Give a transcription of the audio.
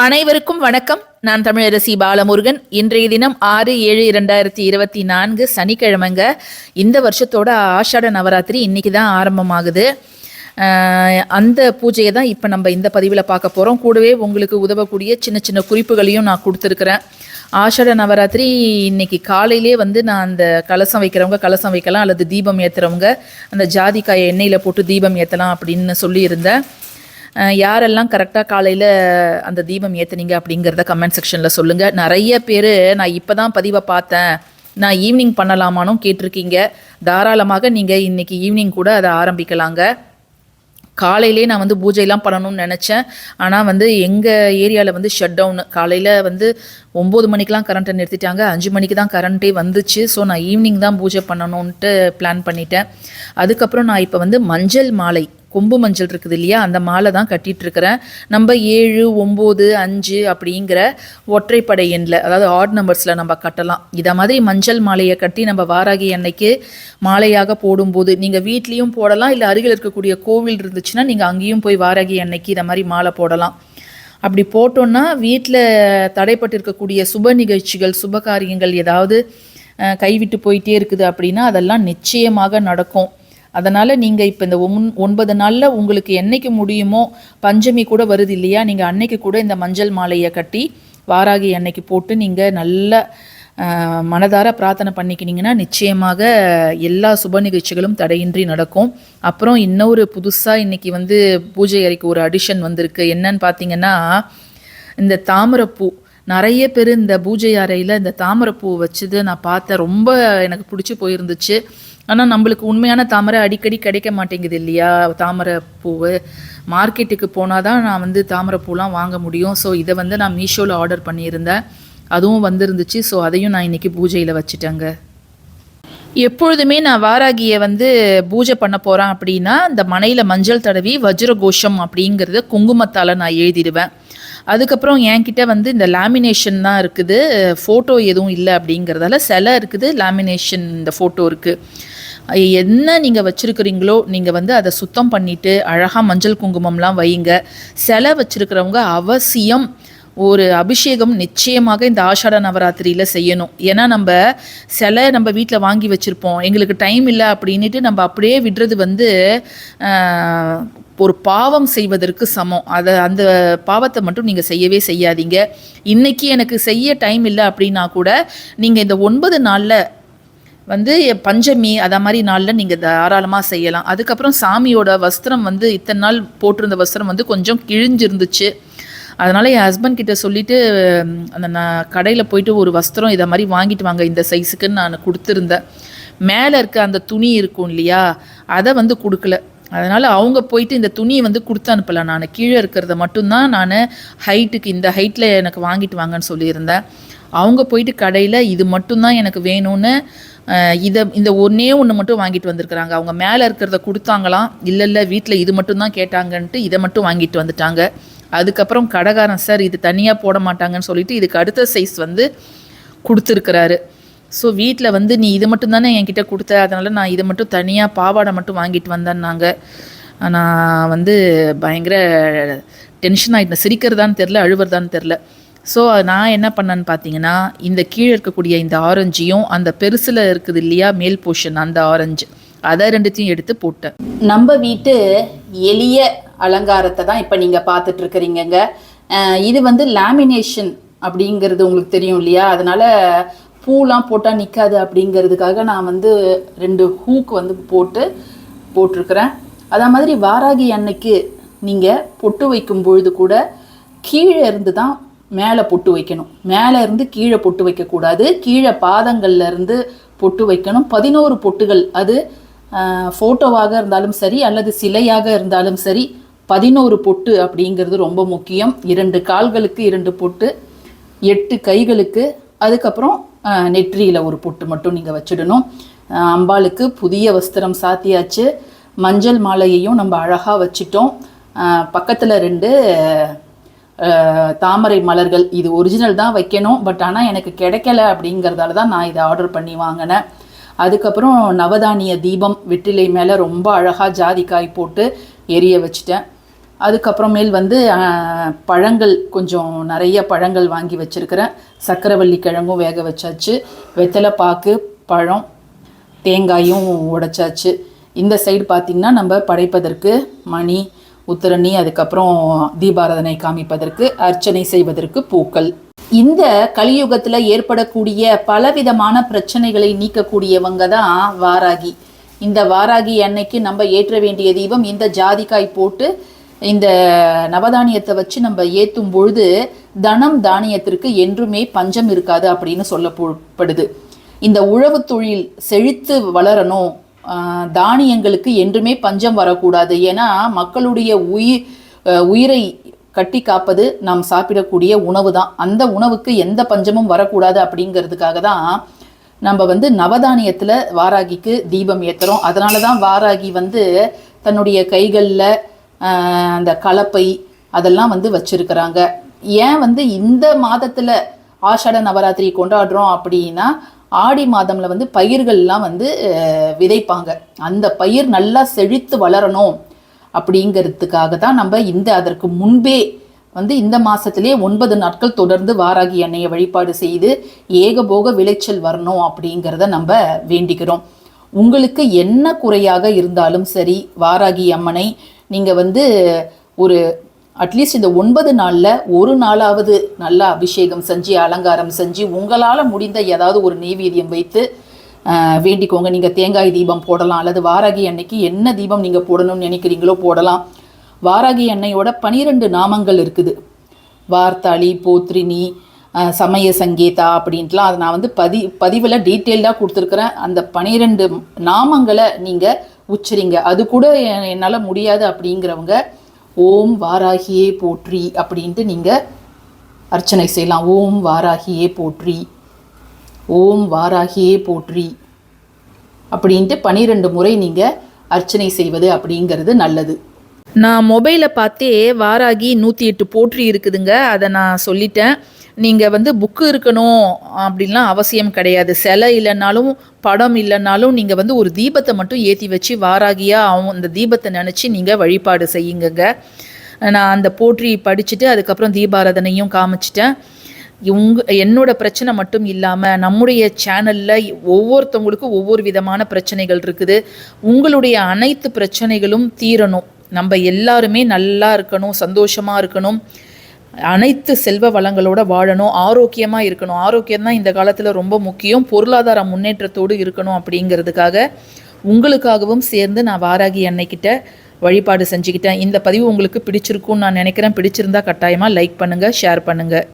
அனைவருக்கும் வணக்கம். நான் தமிழரசி பாலமுருகன். இன்றைய தினம் ஆறு ஏழு இரண்டாயிரத்தி இருபத்தி நான்கு சனிக்கிழமைங்க. இந்த வருஷத்தோட ஆஷாட நவராத்திரி இன்னைக்கு தான் ஆரம்பமாகுது. அந்த பூஜையை தான் இப்போ நம்ம இந்த பதிவில் பார்க்க போகிறோம் கூடவே உங்களுக்கு உதவக்கூடிய சின்ன சின்ன குறிப்புகளையும் நான் கொடுத்துருக்குறேன். ஆஷாட நவராத்திரி இன்னைக்கு காலையிலே வந்து நான் அந்த கலசம் வைக்கிறவங்க கலசம் வைக்கலாம் அல்லது தீபம் ஏற்றுறவங்க அந்த ஜாதிக்காயை எண்ணெயில் போட்டு தீபம் ஏற்றலாம் அப்படின்னு சொல்லியிருந்தேன். யாரெல்லாம் கரெக்டாக காலையில் அந்த தீபம் ஏற்றுனீங்க அப்படிங்கிறத கமெண்ட் செக்ஷனில் சொல்லுங்கள் நிறைய பேர் நான் இப்போ தான் பதிவை பார்த்தேன். நான் ஈவினிங் பண்ணலாமானும் கேட்டிருக்கீங்க. தாராளமாக நீங்கள் இன்றைக்கி ஈவினிங் கூட அதை ஆரம்பிக்கலாங்க. காலையிலே நான் வந்து பூஜைலாம் பண்ணணும்னு நினச்சேன். ஆனால் வந்து எங்கள் ஏரியாவில் வந்து ஷட் டவுன் காலையில் வந்து ஒம்பது மணிக்கெலாம் கரண்ட்டை நிறுத்திட்டாங்க. அஞ்சு மணிக்கு தான் கரண்ட்டே வந்துச்சு. ஸோ நான் ஈவினிங் தான் பூஜை பண்ணணுன்ட்டு பிளான் பண்ணிட்டேன். அதுக்கப்புறம் நான் இப்போ வந்து மஞ்சள் மாலை கொம்பு மஞ்சள் இருக்குது இல்லையா? அந்த மாலை தான் கட்டிட்டு இருக்கிறேன் நம்ம ஏழு ஒம்பது அஞ்சு அப்படிங்கிற ஒற்றைப்படை எண்ணில் அதாவது ஆட் நம்பர்ஸில் நம்ம கட்டலாம். இதை மாதிரி மஞ்சள் மாலையை கட்டி நம்ம வாராகி அன்னைக்கு மாலையாக போடும்போது நீங்கள் வீட்லேயும் போடலாம் இல்லை அருகில் இருக்கக்கூடிய கோவில் இருந்துச்சுன்னா நீங்கள் அங்கேயும் போய் வாராகி அன்னைக்கு இதை மாதிரி மாலை போடலாம். அப்படி போட்டோன்னா வீட்டில் தடைப்பட்டு இருக்கக்கூடிய சுப நிகழ்ச்சிகள் சுப காரியங்கள் ஏதாவது கைவிட்டு போயிட்டே இருக்குது அப்படின்னா அதெல்லாம் நிச்சயமாக நடக்கும். அதனால் நீங்கள் இப்போ இந்த ஒன் ஒன்பது நாளில் உங்களுக்கு என்றைக்கு முடியுமோ பஞ்சமி கூட வருது இல்லையா? நீங்கள் அன்னைக்கு கூட இந்த மஞ்சள் மாலையை கட்டி வாராகி அன்னைக்கு போட்டு நீங்கள் நல்ல மனதார பிரார்த்தனை பண்ணிக்கினீங்கன்னா நிச்சயமாக எல்லா சுப நிகழ்ச்சிகளும் தடையின்றி நடக்கும். அப்புறம் இன்னொரு புதுசாக இன்னைக்கு வந்து பூஜை அறைக்கு ஒரு அடிஷன் வந்திருக்கு. என்னன்னு பார்த்தீங்கன்னா இந்த தாமரைப்பூ. நிறைய பேர் இந்த பூஜை அறையில் இந்த தாமரைப்பூ வச்சது நான் பார்த்தேன். ரொம்ப எனக்கு பிடிச்சி போயிருந்துச்சு. ஆனால் நம்மளுக்கு உண்மையான தாமரை அடிக்கடி கிடைக்க மாட்டேங்குது இல்லையா? தாமரை பூவு. மார்க்கெட்டுக்கு போனால் தான் நான் வந்து தாமரை பூலாம் வாங்க முடியும். ஸோ இதை வந்து நான் மீஷோவில் ஆர்டர் பண்ணியிருந்தேன். அதுவும் வந்திருந்துச்சு. ஸோ அதையும் நான் இன்றைக்கி பூஜையில் வச்சுட்டேங்க. எப்பொழுதுமே நான் வாராகியை வந்து பூஜை பண்ண போகிறேன் அப்படின்னா இந்த மனையில் மஞ்சள் தடவி வஜ்ரகோஷம் அப்படிங்கிறத குங்குமத்தால் நான் எழுதிடுவேன். அதுக்கப்புறம் என்கிட்ட வந்து இந்த லேமினேஷன் தான் இருக்குது. ஃபோட்டோ எதுவும் இல்லை அப்படிங்கிறதால சிலை இருக்குது. லேமினேஷன் இந்த ஃபோட்டோ இருக்குது என்ன நீங்கள் வச்சுருக்கிறீங்களோ நீங்கள் வந்து அதை சுத்தம் பண்ணிவிட்டு அழகாக மஞ்சள் குங்குமம்லாம் வைங்க சிலை வச்சுருக்கிறவங்க அவசியம் ஒரு அபிஷேகம் நிச்சயமாக இந்த ஆஷாட நவராத்திரியில் செய்யணும். ஏன்னா நம்ம சிலை நம்ம வீட்டில் வாங்கி வச்சுருப்போம். எங்களுக்கு டைம் இல்லை அப்படின்ட்டு நம்ம அப்படியே விடுறது வந்து ஒரு பாவம் செய்வதற்கு சமம். அதை அந்த பாவத்தை மட்டும் நீங்கள் செய்யவே செய்யாதீங்க. இன்றைக்கி எனக்கு செய்ய டைம் இல்லை அப்படின்னா கூட நீங்கள் இந்த ஒன்பது நாளில் வந்து பஞ்சமி அத மாதிரி நாளில் நீங்கள் தாராளமாக செய்யலாம். அதுக்கப்புறம் சாமியோட வஸ்திரம் வந்து இத்தனை நாள் போட்டிருந்த வஸ்திரம் வந்து கொஞ்சம் கிழிஞ்சிருந்துச்சு. அதனால் என் ஹஸ்பண்ட் கிட்ட சொல்லிட்டு அந்த நான் கடையில் போயிட்டு ஒரு வஸ்திரம் இதை மாதிரி வாங்கிட்டு வாங்க இந்த சைஸுக்குன்னு நான் கொடுத்துருந்தேன். மேலே இருக்க அந்த துணி இருக்கும் இல்லையா அதை வந்து கொடுக்கல. அதனால் அவங்க போயிட்டு இந்த துணியை வந்து கொடுத்து அனுப்பல நான் கீழே இருக்கிறத மட்டும்தான் நான் ஹைட்டுக்கு இந்த ஹைட்டில் எனக்கு வாங்கிட்டு வாங்கன்னு சொல்லியிருந்தேன். அவங்க போயிட்டு கடையில் இது மட்டும்தான் எனக்கு வேணும்னு இதை இந்த ஒன்றே ஒன்று மட்டும் வாங்கிட்டு வந்திருக்கிறாங்க. அவங்க மேலே இருக்கிறத கொடுத்தாங்களாம் இல்லை இல்லை வீட்டில் இது மட்டும்தான் கேட்டாங்கன்ட்டு இதை மட்டும் வாங்கிட்டு வந்துட்டாங்க. அதுக்கப்புறம் கடைக்காரன் சார் இது தனியாக போட மாட்டாங்கன்னு சொல்லிட்டு இதுக்கு அடுத்த சைஸ் வந்து கொடுத்துருக்கிறாரு. ஸோ வீட்டில் வந்து நீ இது மட்டும் தானே என்கிட்ட கொடுத்த? அதனால் நான் இதை மட்டும் தனியாக பாவாடை மட்டும் வாங்கிட்டு வந்தேன்னாங்க. நான் வந்து பயங்கர டென்ஷன் ஆகிட்டேன் சிரிக்கிறதான்னு தெரில அழுவுறதான்னு தெரில ஸோ நான் என்ன பண்ணேன்னு பார்த்தீங்கன்னா இந்த கீழே இருக்கக்கூடிய இந்த ஆரஞ்சையும் அந்த பெருசில் இருக்குது இல்லையா மேல் போர்ஷன் அந்த ஆரஞ்சு அதை ரெண்டுத்தையும் எடுத்து போட்டேன். நம்ம வீட்டு எளிய அலங்காரத்தை தான் இப்போ நீங்கள் பார்த்துட்டு இருக்கிறீங்கங்க. இது வந்து லேமினேஷன் அப்படிங்கிறது உங்களுக்கு தெரியும் இல்லையா? அதனால பூலாம் போட்டால் நிற்காது அப்படிங்கிறதுக்காக நான் வந்து ரெண்டு ஹூக் வந்து போட்டு போட்டிருக்கிறேன். அதே மாதிரி வாராகி அன்னைக்கு நீங்கள் பொட்டு வைக்கும் பொழுது கூட கீழே இருந்து தான் மேலே பொட்டு வைக்கணும். மேலே இருந்து கீழே பொட்டு வைக்கக்கூடாது. கீழே பாதங்கள்ல இருந்து பொட்டு வைக்கணும். பதினோரு பொட்டுகள். அது ஃபோட்டோவாக இருந்தாலும் சரி அல்லது சிலையாக இருந்தாலும் சரி பதினோரு பொட்டு அப்படிங்கிறது ரொம்ப முக்கியம். இரண்டு கால்களுக்கு இரண்டு பொட்டு எட்டு கைகளுக்கு அதுக்கப்புறம் நெற்றியில் ஒரு பொட்டு மட்டும் நீங்கள் வச்சிடணும். அம்பாளுக்கு புதிய வஸ்திரம் சாத்தியாச்சு. மஞ்சள் மாலையையும் நம்ம அழகாக வச்சிட்டோம். பக்கத்தில் ரெண்டு தாமரை மலர்கள் இது ஒரிஜினல் தான் வைக்கணும். பட் ஆனால் எனக்கு கிடைக்கல அப்படிங்கிறதால தான் நான் இதை ஆர்டர் பண்ணி வாங்கினேன். அதுக்கப்புறம் நவதானிய தீபம் வெற்றிலை மேலே ரொம்ப அழகாக ஜாதிக்காய் போட்டு எரிய வச்சிட்டேன். அதுக்கப்புறமேல் வந்து பழங்கள் கொஞ்சம் நிறைய பழங்கள் வாங்கி வச்சுருக்கிறேன். சக்கரவள்ளி கிழங்கும் வேக வச்சாச்சு. வெத்தலை பாக்கு பழம் தேங்காயும் உடைச்சாச்சு. இந்த சைடு பார்த்திங்கன்னா நம்ம படைப்பதற்கு மணி உத்தரணி அதுக்கப்புறம் தீபாராதனை காமிப்பதற்கு அர்ச்சனை செய்வதற்கு பூக்கள். இந்த கலியுகத்தில் ஏற்படக்கூடிய பலவிதமான பிரச்சனைகளை நீக்கக்கூடியவங்க தான் வாராகி. இந்த வாராகி அன்னைக்கு நம்ம ஏற்ற வேண்டிய தீபம் இந்த ஜாதிக்காய் போட்டு இந்த நவதானியத்தை வச்சு நம்ம ஏற்றும் பொழுது தனம் தானியத்திற்கு என்றுமே பஞ்சம் இருக்காது அப்படின்னு சொல்லப்படுது இந்த உழவு தொழில் செழித்து வளரணும் தானியங்களுக்கு என்றுமே பஞ்சம் வரக்கூடாது. ஏன்னா மக்களுடைய உயிர் உயிரை கட்டி காப்பது நாம் சாப்பிடக்கூடிய உணவு தான். அந்த உணவுக்கு எந்த பஞ்சமும் வரக்கூடாது அப்படிங்கிறதுக்காக தான் நம்ம வந்து நவதானியத்தில் வாராகிக்கு தீபம் ஏற்றுறோம் அதனால தான் வாராகி வந்து தன்னுடைய கைகளில் அந்த கலப்பை அதெல்லாம் வந்து வச்சிருக்கிறாங்க. ஏன் வந்து இந்த மாதத்தில் ஆஷாட நவராத்திரி கொண்டாடுறோம் அப்படின்னா ஆடி மாதம்ல வந்து பயிர்கள்லாம் வந்து விதைப்பாங்க. அந்த பயிர் நல்லா செழித்து வளரணும் அப்படிங்கிறதுக்காக தான் நம்ம இந்த அதற்கு முன்பே வந்து இந்த மாசத்திலே ஒன்பது நாட்கள் தொடர்ந்து வாராகி அன்னையை வழிபாடு செய்து ஏகபோக விளைச்சல் வரணும் அப்படிங்கிறத நம்ம வேண்டிக்கிறோம். உங்களுக்கு என்ன குறையாக இருந்தாலும் சரி வாராகி அம்மனை நீங்கள் வந்து ஒரு அட்லீஸ்ட் இந்த ஒன்பது நாளில் ஒரு நாளாவது நல்லா அபிஷேகம் செஞ்சு அலங்காரம் செஞ்சு உங்களால் முடிந்த ஏதாவது ஒரு நெய்வேதியம் வைத்து வேண்டிக்கோங்க. நீங்கள் தேங்காய் தீபம் போடலாம் அல்லது வாராகி அன்னைக்கு என்ன தீபம் நீங்கள் போடணும்னு நினைக்கிறீங்களோ போடலாம். வாராகி அன்னையோட பனிரெண்டு நாமங்கள் இருக்குது. வார்த்தாளி போத்ரினி சமய சங்கீதா அப்படின்ட்டுலாம் அதை நான் வந்து பதி பதிவில் டீட்டெயில்டாக கொடுத்துருக்குறேன். அந்த பனிரெண்டு நாமங்களை நீங்கள் உச்சரிங்க. அது கூட என்னால் முடியாது அப்படிங்கிறவங்க ஓம் வாராகியே போற்றி அப்படின்ட்டு நீங்கள் அர்ச்சனை செய்யலாம். ஓம் வாராகியே போற்றி. ஓம் வாராகியே போற்றி அப்படின்ட்டு பனிரெண்டு முறை நீங்கள் அர்ச்சனை செய்வது அப்படிங்கிறது நல்லது. நான் மொபைலை பார்த்தே வாராகி நூற்றி எட்டு போற்றி இருக்குதுங்க. அதை நான் சொல்லிட்டேன். நீங்கள் வந்து புக்கு இருக்கணும் அப்படின்லாம் அவசியம் கிடையாது. சிலை இல்லைனாலும் படம் இல்லைனாலும் நீங்கள் வந்து ஒரு தீபத்தை மட்டும் ஏற்றி வச்சு வாராகியாக அவங்க அந்த தீபத்தை நினச்சி நீங்கள் வழிபாடு செய்யுங்கங்க. நான் அந்த போற்றி படிச்சுட்டு அதுக்கப்புறம் தீபாராதனையும் காமிச்சிட்டேன். உங்க என்னோட பிரச்சனை மட்டும் இல்லாமல் நம்முடைய சேனலில் ஒவ்வொருத்தவங்களுக்கும் ஒவ்வொரு விதமான பிரச்சனைகள் இருக்குது. உங்களுடைய அனைத்து பிரச்சனைகளும் தீரணும். நம்ம எல்லாருமே நல்லா இருக்கணும் சந்தோஷமாக இருக்கணும். அனைத்து செல்வ வளங்களோட வாழணும் ஆரோக்கியமாக இருக்கணும். ஆரோக்கியம் தான் இந்த காலத்தில் ரொம்ப முக்கியம். பொருளாதார முன்னேற்றத்தோடு இருக்கணும் அப்படிங்கிறதுக்காக உங்களுக்காகவும் சேர்ந்து நான் வாராகி அன்னைக்கிட்ட வழிபாடு செஞ்சுக்கிட்டேன். இந்த பதிவு உங்களுக்கு பிடிச்சிருக்கும்னு நான் நினைக்கிறேன். பிடிச்சிருந்தா கட்டாயமாக லைக் பண்ணுங்கள் ஷேர் பண்ணுங்கள்